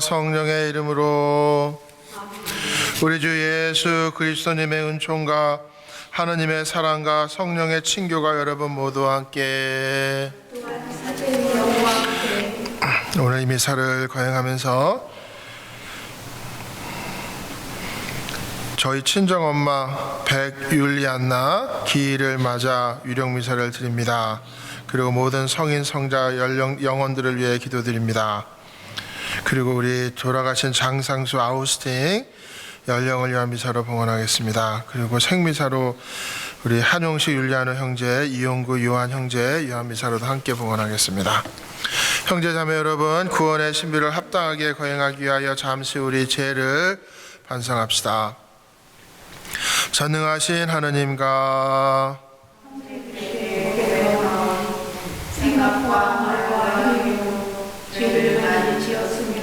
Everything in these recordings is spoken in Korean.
성령의 이름으로 우리 주 예수 그리스도님의 은총과 하느님의 사랑과 성령의 친교가 여러분 모두와 함께 오늘 이 미사를 거행하면서 저희 친정 엄마 백율리안나 기일을 맞아 유령 미사를 드립니다. 그리고 모든 성인 성자 연령 영혼들을 위해 기도드립니다. 그리고 우리 돌아가신 장상수 아우스팅 연령을 위한 미사로 봉헌하겠습니다. 그리고 생미사로 우리 한용식 율리아노 형제, 이용구 요한 형제 유한 미사로도 함께 봉헌하겠습니다. 형제 자매 여러분, 구원의 신비를 합당하게 거행하기 위하여 잠시 우리 죄를 반성합시다. 전능하신 하느님과 말과 행위로 죄를 많이 지었으며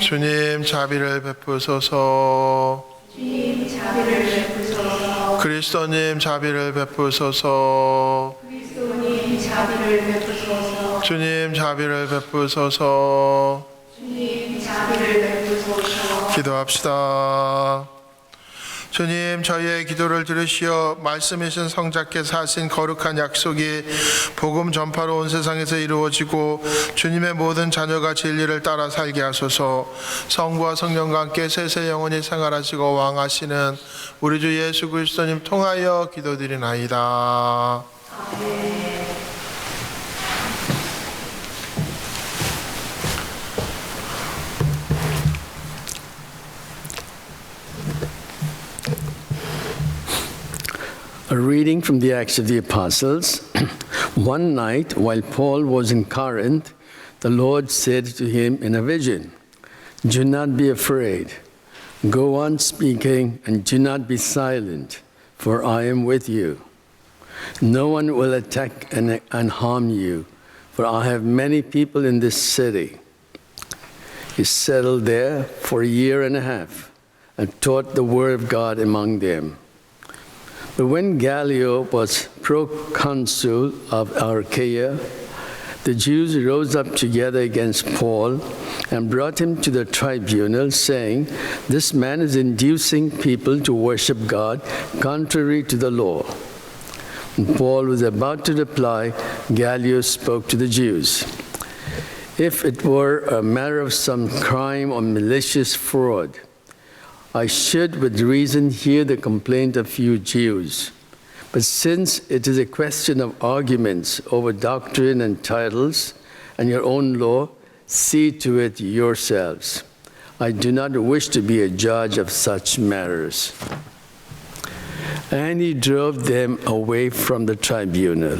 주님 자비를 베푸소서. 주님 자비를 베푸소서 그리스도님 자비를 베푸소서. 그리스도님 자비를 베푸소서 주님 자비를 베푸소서. 주님 자비를 베푸소서 기도합시다. 주님, 저희의 기도를 들으시어 말씀이신 성자께서 하신 거룩한 약속이 복음 전파로 온 세상에서 이루어지고 주님의 모든 자녀가 진리를 따라 살게 하소서 성부와 성령과 함께 세세 영원히 생활하시고 왕하시는 우리 주 예수 그리스도님 통하여 기도드리나이다. A reading from the Acts of the Apostles. One night, while Paul was in Corinth, the Lord said to him in a vision, Do not be afraid. Go on speaking and do not be silent, for I am with you. No one will attack and, and harm you, for I have many people in this city. He settled there for a year and a half and taught the word of God among them. When Gallio was proconsul of Achaia, the Jews rose up together against Paul and brought him to the tribunal, saying, This man is inducing people to worship God contrary to the law. When Paul was about to reply, Gallio spoke to the Jews. If it were a matter of some crime or malicious fraud, I should with reason hear the complaint of few Jews. But since it is a question of arguments over doctrine and titles and your own law, see to it yourselves. I do not wish to be a judge of such matters. And he drove them away from the tribunal.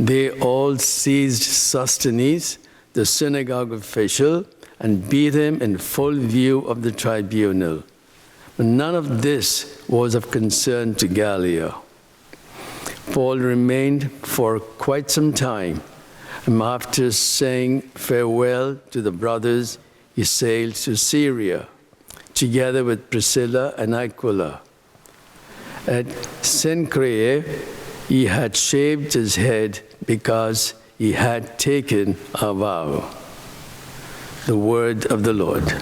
They all seized Sosthenes, the synagogue official, and beat him in full view of the tribunal. But none of this was of concern to Gallio. Paul remained for quite some time, and after saying farewell to the brothers, he sailed to Syria, together with Priscilla and Aquila. At Cenchrea, he had shaved his head because he had taken a vow. The word of the Lord.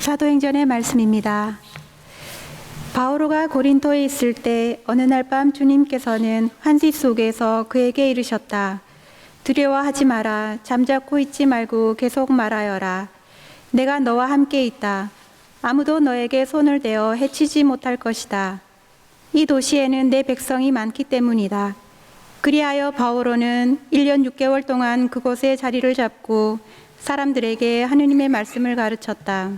사도행전의 말씀입니다. 바오로가 고린토에 있을 때 어느 날 밤 주님께서는 환시 속에서 그에게 이르셨다. 두려워하지 마라. 잠자코 있지 말고 계속 말하여라. 내가 너와 함께 있다. 아무도 너에게 손을 대어 해치지 못할 것이다. 이 도시에는 내 백성이 많기 때문이다. 그리하여 바오로는 1년 6개월 동안 그곳에 자리를 잡고 사람들에게 하느님의 말씀을 가르쳤다.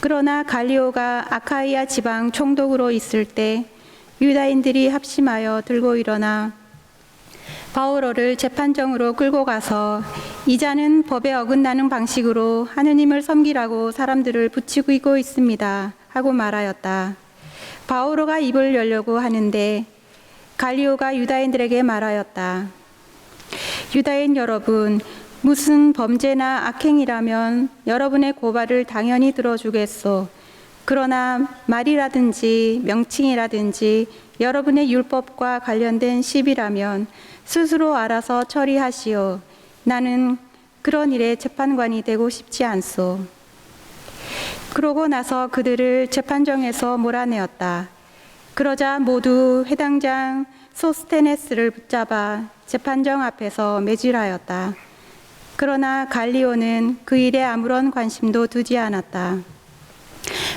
그러나 갈리오가 아카이아 지방 총독으로 있을 때 유다인들이 합심하여 들고 일어나 바오로를 재판정으로 끌고 가서 이자는 법에 어긋나는 방식으로 하느님을 섬기라고 사람들을 붙이고 있습니다. 하고 말하였다. 바오로가 입을 열려고 하는데 갈리오가 유다인들에게 말하였다. 유다인 여러분, 무슨 범죄나 악행이라면 여러분의 고발을 당연히 들어주겠소. 그러나 말이라든지 명칭이라든지 여러분의 율법과 관련된 시비라면 스스로 알아서 처리하시오. 나는 그런 일에 재판관이 되고 싶지 않소. 그러고 나서 그들을 재판정에서 몰아내었다. 그러자 모두 해당장 소스테네스를 붙잡아 재판정 앞에서 매질하였다. 그러나 갈리오는 그 일에 아무런 관심도 두지 않았다.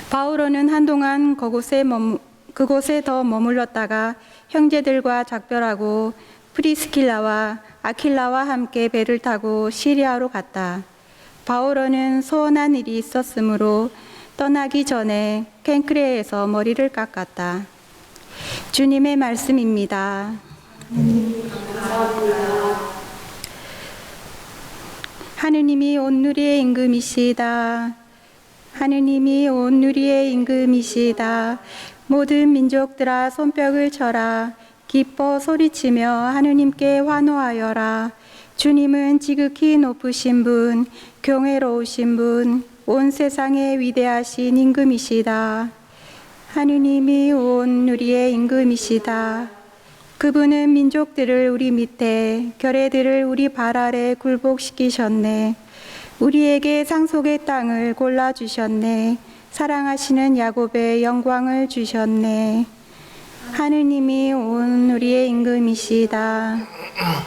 바오로는 한동안 그곳에, 머무, 그곳에 더 머물렀다가 형제들과 작별하고 프리스킬라와 아킬라와 함께 배를 타고 시리아로 갔다. 바오로는 소원한 일이 있었으므로 떠나기 전에 캔크레에서 머리를 깎았다. 주님의 말씀입니다. 하느님이 온누리의 임금이시다. 하느님이 온누리의 임금이시다. 모든 민족들아 손뼉을 쳐라. 기뻐 소리치며 하느님께 환호하여라. 주님은 지극히 높으신 분, 경외로우신 분, 온 세상에 위대하신 임금이시다. 하느님이 온 누리의 임금이시다. 그분은 민족들을 우리 밑에, 결애들을 우리 발 아래 굴복시키셨네. 우리에게 상속의 땅을 골라주셨네. 사랑하시는 야곱의 영광을 주셨네. 하느님이 온 우리의 임금이시다.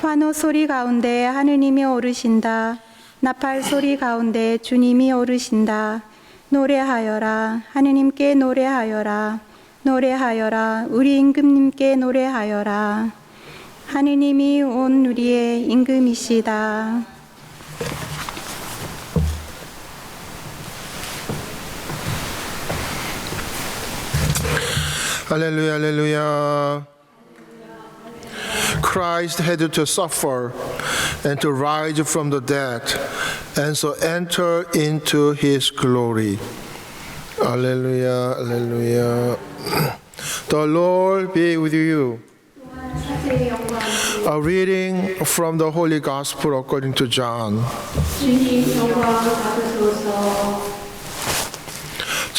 환호 소리 가운데 하느님이 오르신다. 나팔 소리 가운데 주님이 오르신다. 노래하여라. 하느님께 노래하여라. 노래하여라. 우리 임금님께 노래하여라. 하느님이 온 우리의 임금이시다. Hallelujah, hallelujah. Christ had to suffer and to rise from the dead and so enter into his glory. Alleluia, alleluia. The Lord be with you. A reading from the Holy Gospel according to John.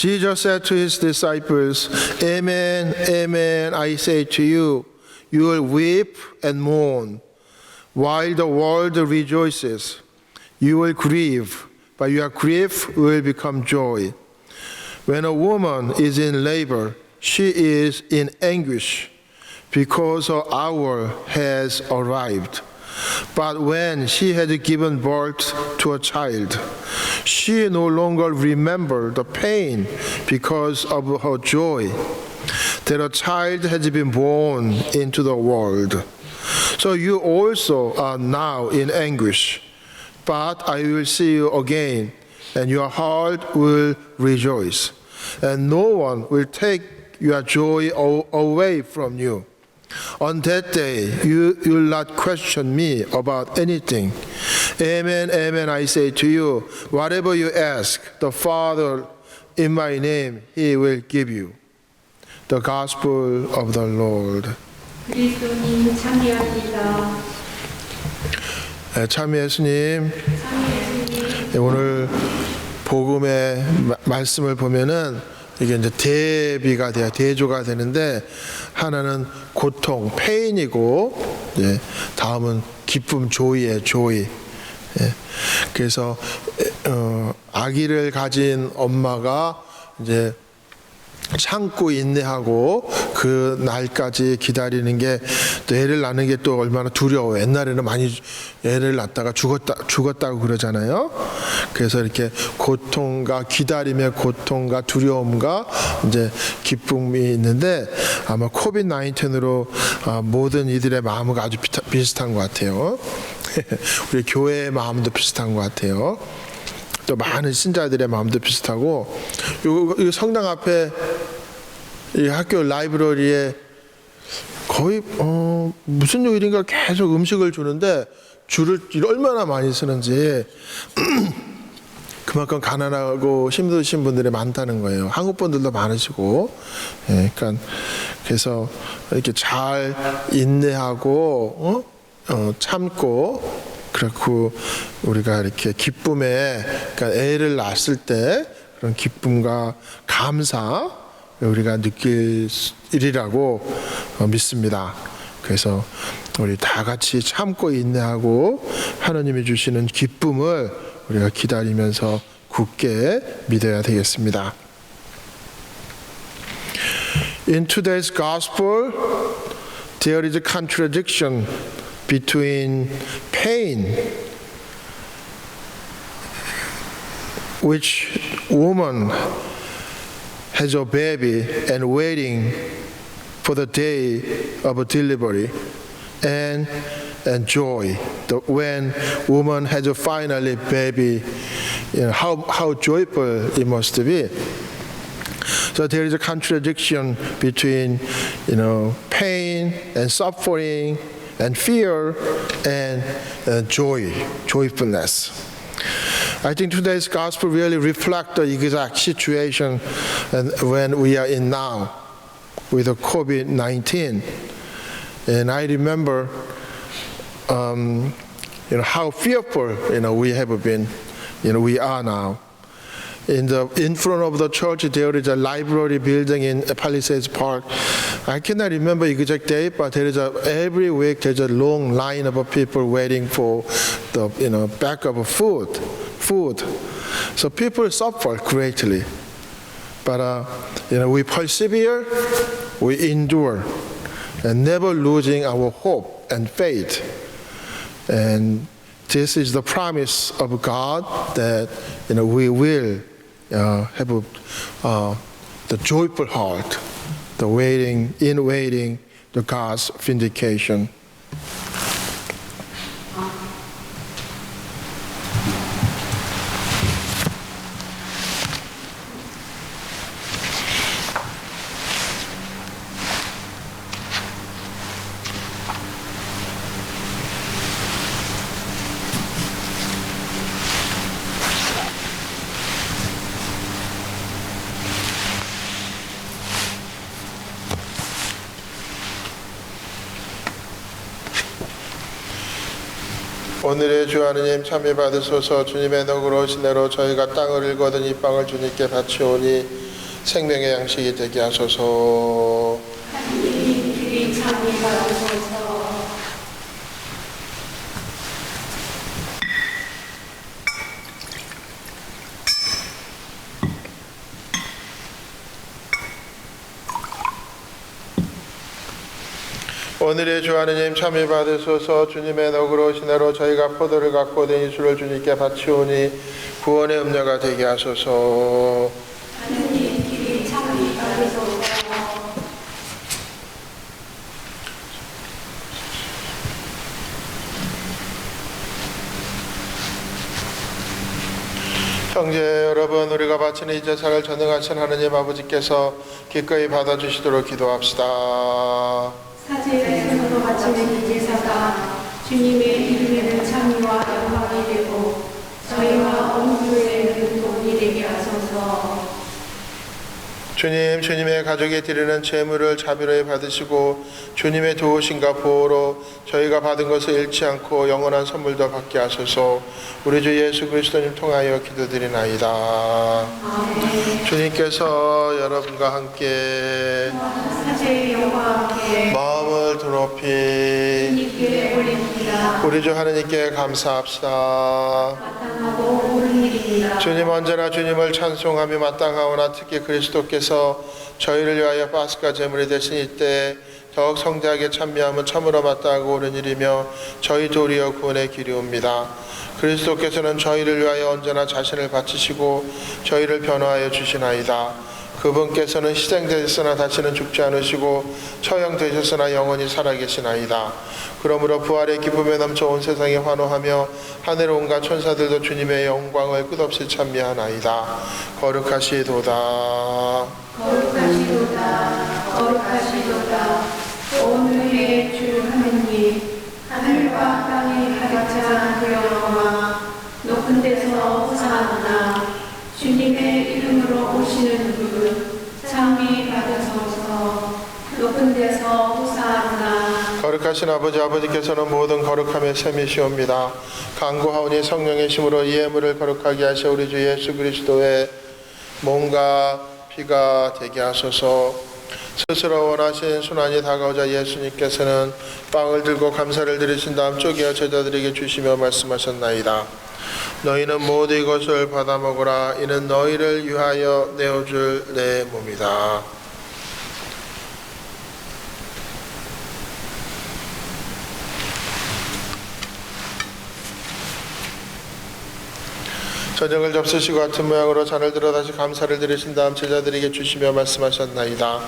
Jesus said to his disciples, Amen, amen, I say to you, you will weep and mourn, while the world rejoices. You will grieve, but your grief will become joy. When a woman is in labor, she is in anguish because her hour has arrived. But when she had given birth to a child, she no longer remembered the pain because of her joy that a child has been born into the world. So you also are now in anguish, but I will see you again, and your heart will rejoice, and no one will take your joy away from you. On that day, you will not question me about anything. Amen, amen, I say to you, whatever you ask the Father in my name, he will give you. The Gospel of the Lord. 그리스도님 참여합니다 네, 참 예수님, 네, 오늘 복음의 마- 말씀을 보면은 이게 이제 대비가 돼요. 대조가 되는데 하나는 고통, 페인이고 예, 다음은 기쁨, 조이에 조이. 예, 그래서 어, 아기를 가진 엄마가 이제 참고 인내하고 그 날까지 기다리는 게 또 애를 낳는 게 또 얼마나 두려워. 옛날에는 많이 애를 낳다가 죽었다 죽었다고 그러잖아요. 그래서 이렇게 고통과 기다림의 고통과 두려움과 이제 기쁨이 있는데 아마 코비드 19으로 모든 이들의 마음은 아주 비슷한 것 같아요. 우리 교회의 마음도 비슷한 것 같아요. 또 많은 신자들의 마음도 비슷하고 요, 요 성당 앞에 이 학교 라이브러리에 거의 어, 무슨 요일인가 계속 음식을 주는데 줄을 얼마나 많이 쓰는지 그만큼 가난하고 힘드신 분들이 많다는 거예요. 한국 분들도 많으시고, 예, 그러니까 그래서 이렇게 잘 인내하고 어? 어, 참고 그렇고 우리가 이렇게 기쁨에 그러니까 애를 낳았을 때 그런 기쁨과 감사 우리가 느낄 일이라고 어, 믿습니다. 그래서 우리 다 같이 참고 인내하고 하나님이 주시는 기쁨을 우리가 기다리면서 굳게 믿어야 되겠습니다. In today's gospel, there is a contradiction between pain, which woman has a baby and waiting for the day of delivery, and and joy. The, when woman has a finally baby, you know, how how joyful it must be. So there is a contradiction between, you know, pain and suffering and fear and uh, joy, joyfulness. I think today's gospel really reflects the exact situation and when we are in now with the COVID-19. And I remember, um, you know, how fearful, you know, we have been, you know, we are now. In the in front of the church, there is a library building in Palisades Park. I cannot remember exact date, but there is a every week there's a long line of people waiting for the you know back of food, food. So people suffer greatly, but uh, you know we persevere, we endure, and never losing our hope and faith. And this is the promise of God that you know we will uh, have a, uh, the joyful heart, the waiting in waiting the God's vindication. 주 하느님 참여 받으소서. 주님의 너그러운 시내로 저희가 땅을 일거든 이 빵을 주님께 바치오니 생명의 양식이 되게 하소서 하나님이 참여받으소서 오늘의 주 하느님 참여 받으소서. 주님의 너그러운 시내로 저희가 포도를 갖고 된 이수를 주님께 바치오니 구원의 음료가 되게 하소서. 길이 형제 여러분 우리가 바치는 이 제사를 전능하신 하느님 아버지께서 기꺼이 받아주시도록 기도합시다. 사제 에서도 바치는 이 제사가 주님의 이름에는 참여와 영광이 되고 저희와 온 교회에는 도움이 되게 하소서 주님, 주님의 가족에 드리는 재물을 자비로이 받으시고 주님의 도우심과 보호로 저희가 받은 것을 잃지 않고 영원한 선물도 받게 하소서. 우리 주 예수 그리스도님 통하여 기도드리나이다. 주님께서 여러분과 함께 마음을 드높이 우리 주 하느님께 감사합시다. 주님 언제나 주님을 찬송하며 마땅하오나 특히 그리스도께서 저희를 위하여 파스카 제물이 되신 이때 더욱 성대하게 참여함은 참으로 마땅하고 옳은 일이며 저희 도리어 구원의 길이옵니다. 그리스도께서는 저희를 위하여 언제나 자신을 바치시고 저희를 변호하여 주시나이다. 그분께서는 희생되셨으나 다시는 죽지 않으시고 처형되셨으나 영원히 살아계시나이다. 그러므로 부활의 기쁨에 넘쳐 온 세상이 환호하며 하늘 온갖 천사들도 주님의 영광을 끝없이 찬미하나이다. 거룩하시도다. 거룩하시도다 거룩하시도다 오늘의 주 하느님 하늘과 땅이 가득 찬 그영화 높은 데서 호산나 주님의 이름으로 오시는 분 장미 받으소서 높은 데서 호산나 거룩하신 아버지 아버지께서는 모든 거룩함의 셈이시옵니다. 강구하오니 성령의 힘으로 이 예물을 거룩하게 하셔 우리 주 예수 그리스도의 몸과 피가 되게 하소서. 스스로 원하신 순환이 다가오자 예수님께서는 빵을 들고 감사를 드리신 다음 쪼개어 제자들에게 주시며 말씀하셨나이다. 너희는 모두 이것을 받아 먹으라. 이는 너희를 위하여 내어줄 내 몸이다. 저녁을 접수시고 같은 모양으로 잔을 들어 다시 감사를 드리신 다음 제자들에게 주시며 말씀하셨나이다.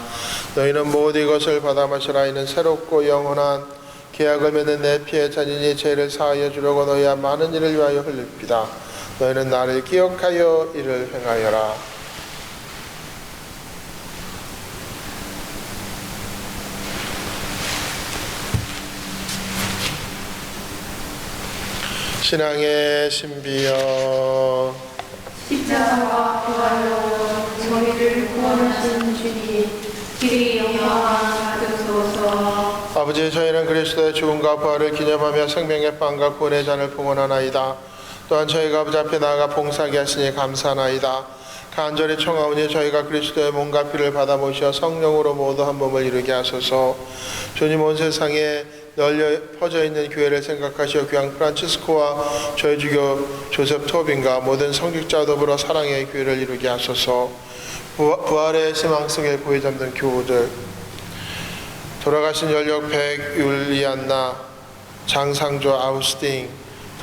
너희는 모두 이것을 받아 마시라. 이는 새롭고 영원한 계약을 맺는 내 피의 잔이니 죄를 사하여 주려고 너희와 많은 일을 위하여 흘립니다. 너희는 나를 기억하여 이를 행하여라. 신앙의 신비여 십자가와 부활로 저희를 구원하신 주님 길이 영광 받으소서 아버지 저희는 그리스도의 죽음과 부활을 기념하며 생명의 빵과 구원의 잔을 봉헌하나이다. 또한 저희가 아버지 앞에 나아가 봉사하게 하시니 감사하나이다. 간절히 청하오니 저희가 그리스도의 몸과 피를 받아 모셔 성령으로 모두 한 몸을 이루게 하소서. 주님 온 세상에 널려 퍼져 있는 교회를 생각하시어 교황 프란치스코와 저희 주교 조셉 토빈과 모든 성직자 더불어 사랑의 교회를 이루게 하소서. 부활- 부활의 희망 속에 보여 잡는 교우들 돌아가신 연력 백 율리안나 장상조 아우스팅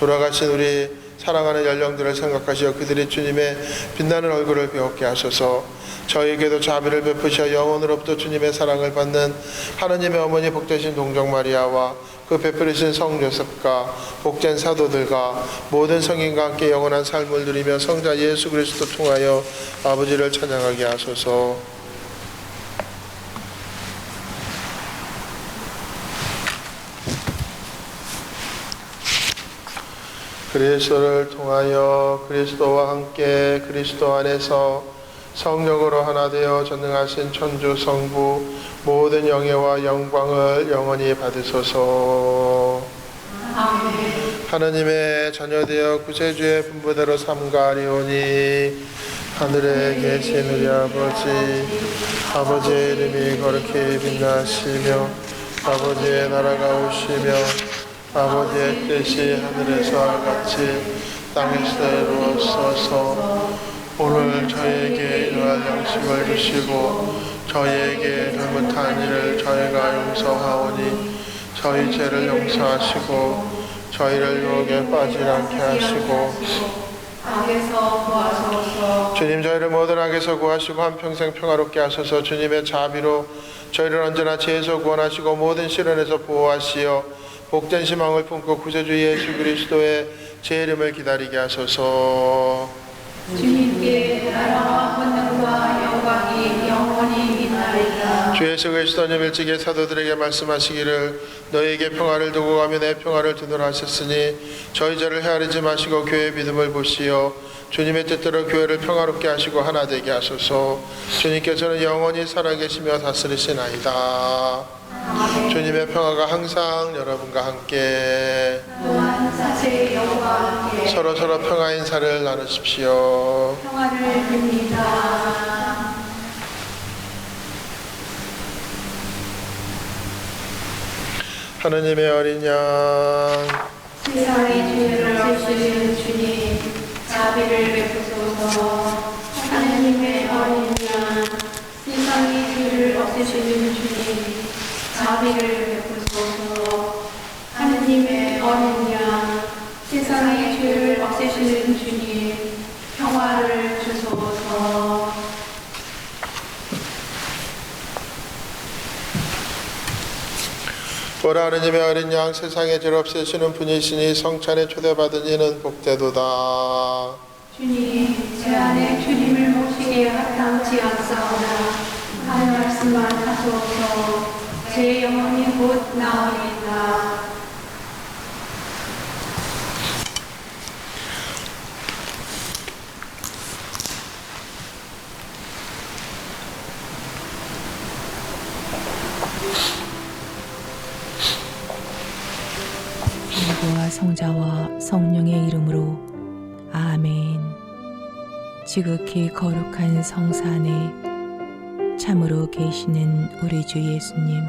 돌아가신 우리 사랑하는 연령들을 생각하시어 그들이 주님의 빛나는 얼굴을 배웠게 하소서. 저에게도 자비를 베푸시어 영원으로부터 주님의 사랑을 받는 하느님의 어머니 복되신 동정 마리아와 그 베풀으신 성 요셉과 복된 사도들과 모든 성인과 함께 영원한 삶을 누리며 성자 예수 그리스도 통하여 아버지를 찬양하게 하소서 그리스도를 통하여 그리스도와 함께 그리스도 안에서 성령으로 하나 되어 전능하신 천주 성부 모든 영예와 영광을 영원히 받으소서. 하느님의 자녀되어 구세주의 분부대로 삼가리오니 하늘에 계신 우리 아버지 아버지의 이름이 거룩히 빛나시며 아버지의 나라가 오시며 아버지의 뜻이 하늘에서와 같이 땅에서 이루어져서 오늘 저희에게 일할 양식을 주시고 저희에게 잘못한 일을 저희가 용서하오니 저희 죄를 용서하시고 저희를 유혹에 빠지지 않게 하시고 주님 저희를 모든 악에서 구하시고 한평생 평화롭게 하소서. 주님의 자비로 저희를 언제나 죄에서 구원하시고 모든 시련에서 보호하시어 복된 희망을 품고 구세주 예수 그리스도의 제 이름을 기다리게 하소서. 주님께 나라와 권능과 영광이 영원히 있나이다 주 예수 그리스도님 일찍이 사도들에게 말씀하시기를 너희에게 평화를 두고 가며 내 평화를 두노라 하셨으니 저희 죄를 헤아리지 마시고 교회의 믿음을 보시어 주님의 뜻대로 교회를 평화롭게 하시고 하나 되게 하소서. 주님께서는 영원히 살아계시며 다스리시나이다. 주님의 평화가 항상 여러분과 함께. 또한 자체의 영광 함께 서로 서로 평화 인사를 나누십시오. 평화를 빕니다 하느님의 어린 양. 세상의 죄를 없애시는 주님 자비를 베푸소서. 하나님의 어린 양. 세상의 죄를 없애시는 주님 자비를 베푸소서. 하나님의 어린 양. 세상의 죄를 없애시는 주님 평화를 주소서 보라 하느님의 어린 양 세상에 죄 없애시는 분이시니 성찬에 초대받은 이는 복되도다 주님, 제 안에 주님을 모시기에 합당치 않사오나 한 말씀만 하소서 제 영혼이 곧 나오리이다. 성자와 성령의 이름으로 아멘. 지극히 거룩한 성산에 참으로 계시는 우리 주 예수님.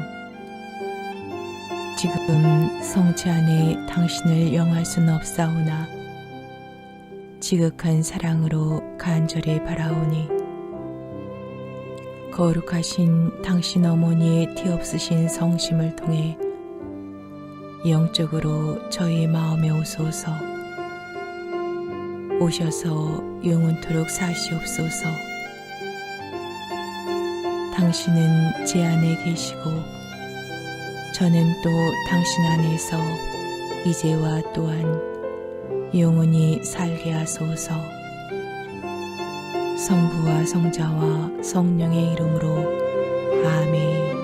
지금 성체 안에 당신을 영할 수는 없사오나 지극한 사랑으로 간절히 바라오니 거룩하신 당신 어머니의 티없으신 성심을 통해 영적으로 저희 마음에 오소서. 오셔서 영원토록 사시옵소서. 당신은 제 안에 계시고 저는 또 당신 안에서 이제와 또한 영원히 살게 하소서. 성부와 성자와 성령의 이름으로. 아멘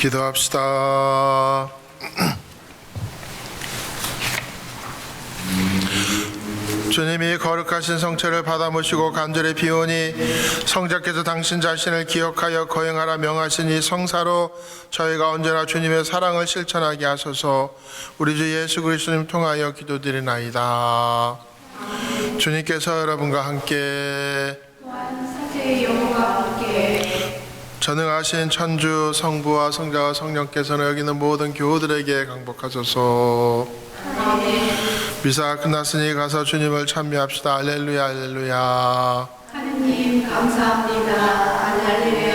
기도합시다. 주님이 거룩하신 성체를 받아 모시고 간절히 비오니 성자께서 당신 자신을 기억하여 거행하라 명하신 이 성사로 저희가 언제나 주님의 사랑을 실천하게 하소서 우리 주 예수 그리스도님 통하여 기도드리나이다. 주님께서 여러분과 함께 전능하신 천주 성부와 성자와 성령께서는 여기는 모든 교우들에게 강복하소서. 미사 끝났으니 가서 주님을 찬미합시다. 알렐루야, 알렐루야. 하느님 감사합니다. 할렐루야,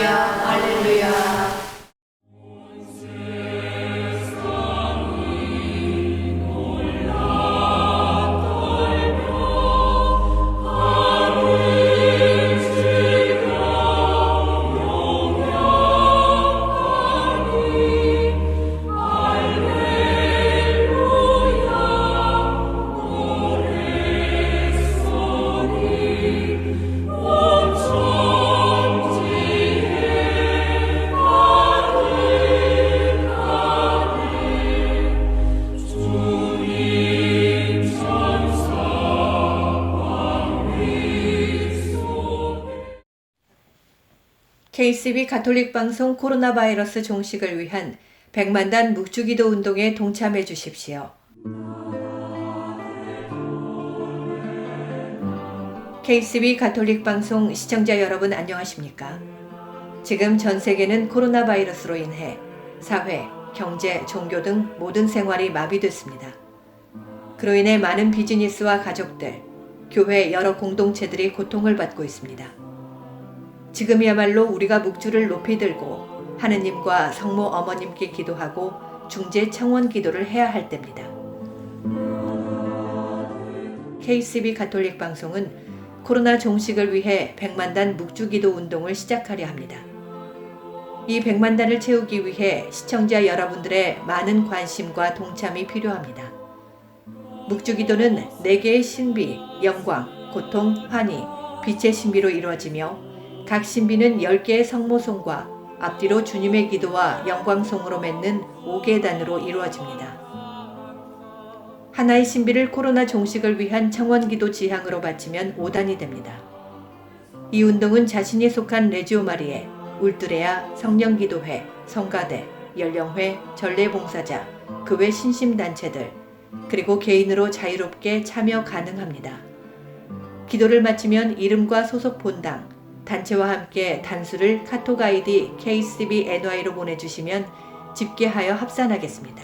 KCB 가톨릭 방송 코로나 바이러스 종식을 위한 100만 단 묵주기도 운동에 동참해 주십시오. KCB 가톨릭 방송 시청자 여러분 안녕하십니까? 지금 전 세계는 코로나 바이러스로 인해 사회, 경제, 종교 등 모든 생활이 마비됐습니다. 그로 인해 많은 비즈니스와 가족들, 교회 여러 공동체들이 고통을 받고 있습니다. 지금이야말로 우리가 묵주를 높이 들고 하느님과 성모 어머님께 기도하고 중재 청원 기도를 해야 할 때입니다. KCB 가톨릭 방송은 코로나 종식을 위해 100만단 묵주기도 운동을 시작하려 합니다. 이 100만단을 채우기 위해 시청자 여러분들의 많은 관심과 동참이 필요합니다. 묵주기도는 4개의 신비, 영광, 고통, 환희, 빛의 신비로 이루어지며 각 신비는 10개의 성모송과 앞뒤로 주님의 기도와 영광송으로 맺는 5계단으로 이루어집니다. 하나의 신비를 코로나 종식을 위한 청원기도 지향으로 바치면 5단이 됩니다. 이 운동은 자신이 속한 레지오 마리에, 울드레아, 성령기도회, 성가대, 연령회, 전례봉사자, 그 외 신심단체들, 그리고 개인으로 자유롭게 참여 가능합니다. 기도를 마치면 이름과 소속 본당, 단체와 함께 단수를 카톡 아이디 KCBNY로 보내주시면 집계하여 합산하겠습니다.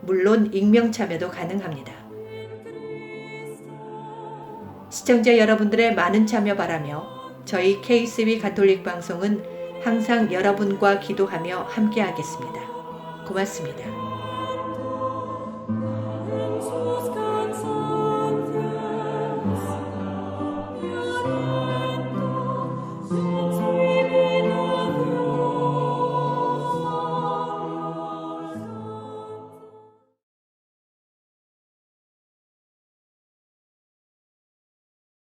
물론 익명 참여도 가능합니다. 시청자 여러분들의 많은 참여 바라며 저희 KCB 가톨릭 방송은 항상 여러분과 기도하며 함께하겠습니다. 고맙습니다.